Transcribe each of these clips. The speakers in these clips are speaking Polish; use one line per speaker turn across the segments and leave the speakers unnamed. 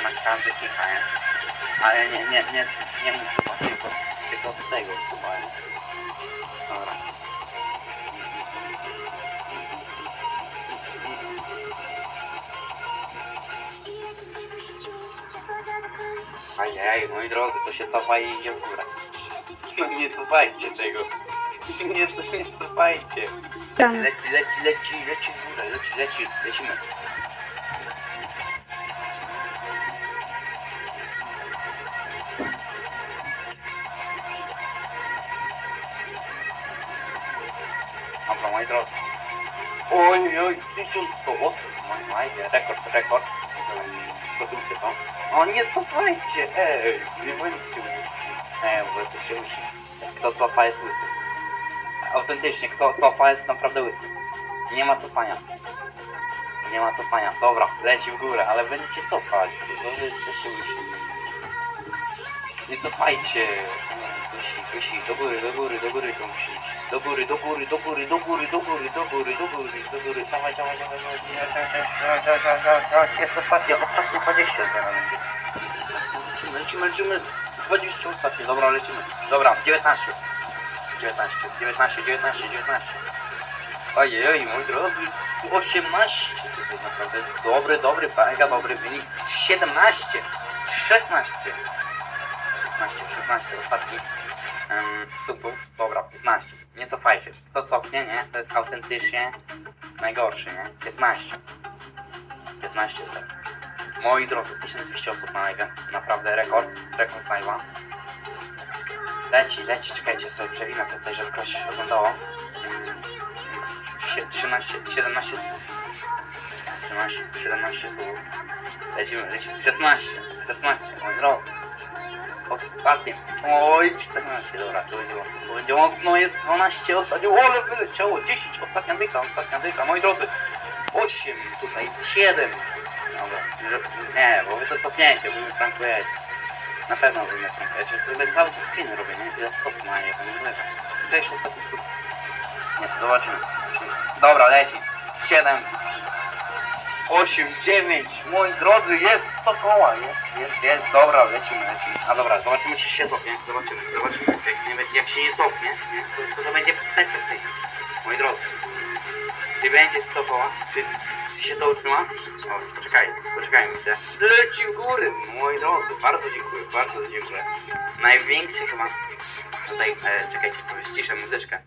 na każdy nie? Ale nie, nie, nie, nie chyba, tylko, tylko z tego nie? Dobra. Ajaj, moi drodzy, to się cofa i idzie w górę. No nie cofajcie tego. Nie, nie cofajcie.
Rano.
Leci, leci, leci, leci w górę, leci, leci, lecimy. Dobra, moi drodzy. Oj, oj, 1100, o, maj, maj, rekord, rekord. Się to? O, nie cofajcie, ej, nie bądźcie łysi. Ej, bo jesteście łysi. Kto cofa jest łysy. Autentycznie, kto cofa jest naprawdę łysy. Nie ma cofania. Nie ma cofania. Dobra, leci w górę, ale będziecie cofać, bo jesteście łysi. Nie cofajcie. Łysi, łysi, do góry, do góry, do góry to musi. iść. Do góry, do góry, do góry, do góry, do góry, do góry, do góry, do góry. Dawaj, dawaj, dawaj, dawaj, dawaj, dawaj, dawaj, dawaj, dawaj. Jest ostatnie, ostatnie 20 zaraz będzie. Lecimy, lecimy, lecimy. 20 ostatnie, dobra, lecimy. Dobra, 19. 19, 19, 19, 19. Ojej, oj, mój drogi, 18 to jest naprawdę dobry, dobry, mega dobry wynik. 17, 16, 16, 16, ostatni um, subów, dobra, 15. Nie cofajcie, kto cofnie, nie, to jest autentycznie najgorszy, nie, 15. 15, tak. Moi drodzy, 1200 osób na live, naprawdę rekord, rekord live'a. Leci, leci, czekajcie sobie, przewinę tutaj, żeby ktoś oglądało. Mm, sie- 13, 17 słów. 13, 17 słów. Lecimy, lecimy, 16, 16, oj, rok. Ostatnie, oj, 14, dobra, tu będzie mocno, tu będzie mocno, jest 12 ostatnio, ale wyleciało, 10, ostatnia dyka, ostatnia dyka, moi drodzy. 8, tutaj 7. Dobra, nie, bo wy to cofniecie, wy mnie prankujecie. Na pewno jak ja się sobie cały czas screeny robię, nie? Ile słów ma, wiem, nie To jeszcze ostatni słup. Nie, zobaczymy. Dobra, leci. 7, 8, 9, moi drodzy, jest to koła, jest, jest, jest, dobra, lecimy, lecimy. A dobra, zobaczymy, czy się cofnie, zobaczymy, zobaczymy. Jak, nie, jak się nie cofnie, nie, to, to, to będzie perfekcyjnie. Moi drodzy, czy będzie 100 koła, czy, czy się to utrzyma? O, poczekaj, poczekajmy chwilę. Leci w górę, moi drodzy, bardzo dziękuję, bardzo dziękuję. Największy chyba, tutaj, e, czekajcie sobie, ściszę muzyczkę.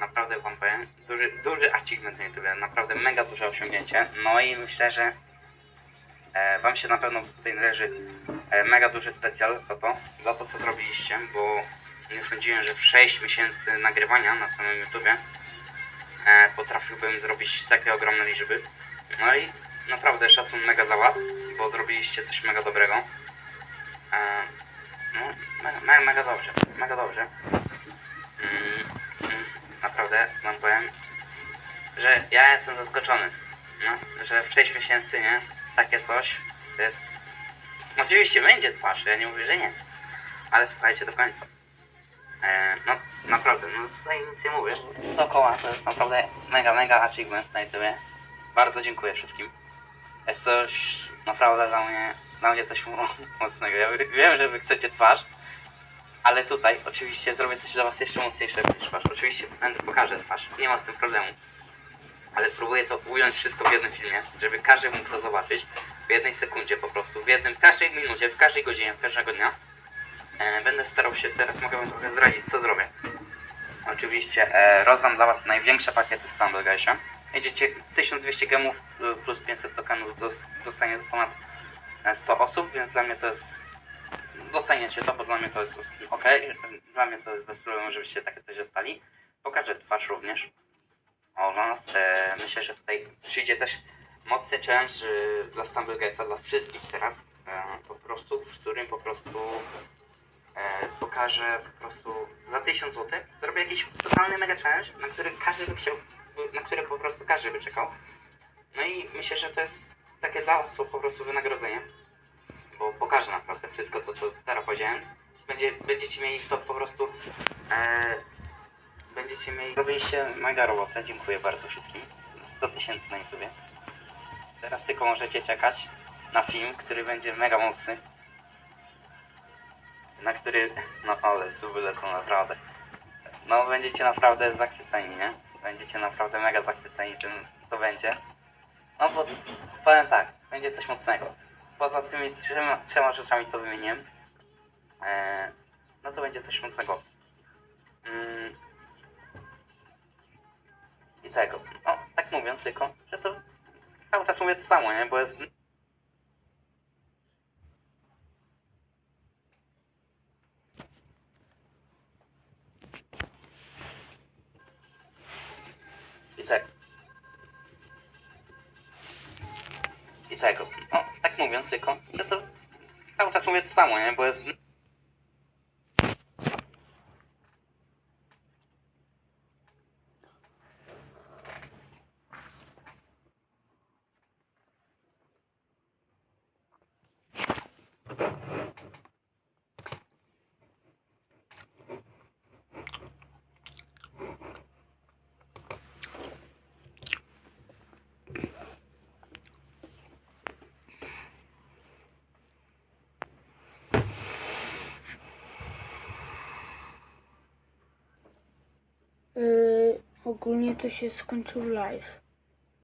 Naprawdę wam powiem, duży, duży achievement na YouTube, naprawdę mega duże osiągnięcie. No i myślę, że e, wam się na pewno tutaj należy e, mega duży specjal za to, za to co zrobiliście, bo nie sądziłem, że w 6 miesięcy nagrywania na samym YouTubie e, potrafiłbym zrobić takie ogromne liczby. No i naprawdę szacun mega dla was, bo zrobiliście coś mega dobrego. E, no, mega, mega, dobrze, mega dobrze. Mm, naprawdę wam powiem, że ja jestem zaskoczony, no, że w 6 miesięcy, nie, takie coś, to jest... Oczywiście będzie twarz, ja nie mówię, że nie, ale słuchajcie do końca. E, no, naprawdę, no tutaj nic nie mówię. 100 koła to jest naprawdę mega, mega achievement na YouTube. Bardzo dziękuję wszystkim. Jest coś naprawdę dla mnie, dla mnie coś mocnego. Ja wiem, że wy chcecie twarz, ale tutaj oczywiście zrobię coś dla was jeszcze mocniejszego niż twarz. Oczywiście będę pokażę twarz, nie ma z tym problemu. Ale spróbuję to ująć wszystko w jednym filmie, żeby każdy mógł to zobaczyć w jednej sekundzie po prostu, w jednym, w każdej minucie, w każdej godzinie, w każdego dnia. E, będę starał się, teraz mogę wam trochę zdradzić, co zrobię. Oczywiście e, rozdam dla was największe pakiety w Standardgaisie. Jedziecie 1200 gemów y, plus 500 tokenów, dos, dostanie ponad e, 100 osób, więc dla mnie to jest... Dostaniecie to, bo dla mnie to jest ok. Dla mnie to jest bez problemu, żebyście takie coś dostali. Pokażę twarz również. O, dla nas e, myślę, że tutaj przyjdzie też mocny challenge dla Standardgaisa, dla wszystkich teraz. E, po prostu, w którym po prostu e, pokażę po prostu za 1000 zł zrobię jakiś totalny mega challenge, na który każdy by chciał, na który po prostu każdy by czekał. No i myślę, że to jest takie dla was po prostu wynagrodzenie, bo pokażę naprawdę wszystko to, co teraz powiedziałem. Będzie, będziecie mieli to po prostu, e, będziecie mieli, robiliście mega robotę, dziękuję bardzo wszystkim. 100 tysięcy na YouTubie. Teraz tylko możecie czekać na film, który będzie mega mocny. Na który, no ale suby lecą naprawdę. No będziecie naprawdę zachwyceni, nie? Będziecie naprawdę mega zachwyceni tym, co będzie. No bo powiem tak, będzie coś mocnego. Poza tymi trzema, trzema rzeczami, co wymieniłem, e, no to będzie coś mocnego. Mm. I tego. No, tak mówiąc tylko, że to cały czas mówię to samo, nie? Bo jest I tak. Tego. No, tak mówiąc tylko, że to cały czas mówię to samo, nie? Bo jest...
ogólnie to się skończył live.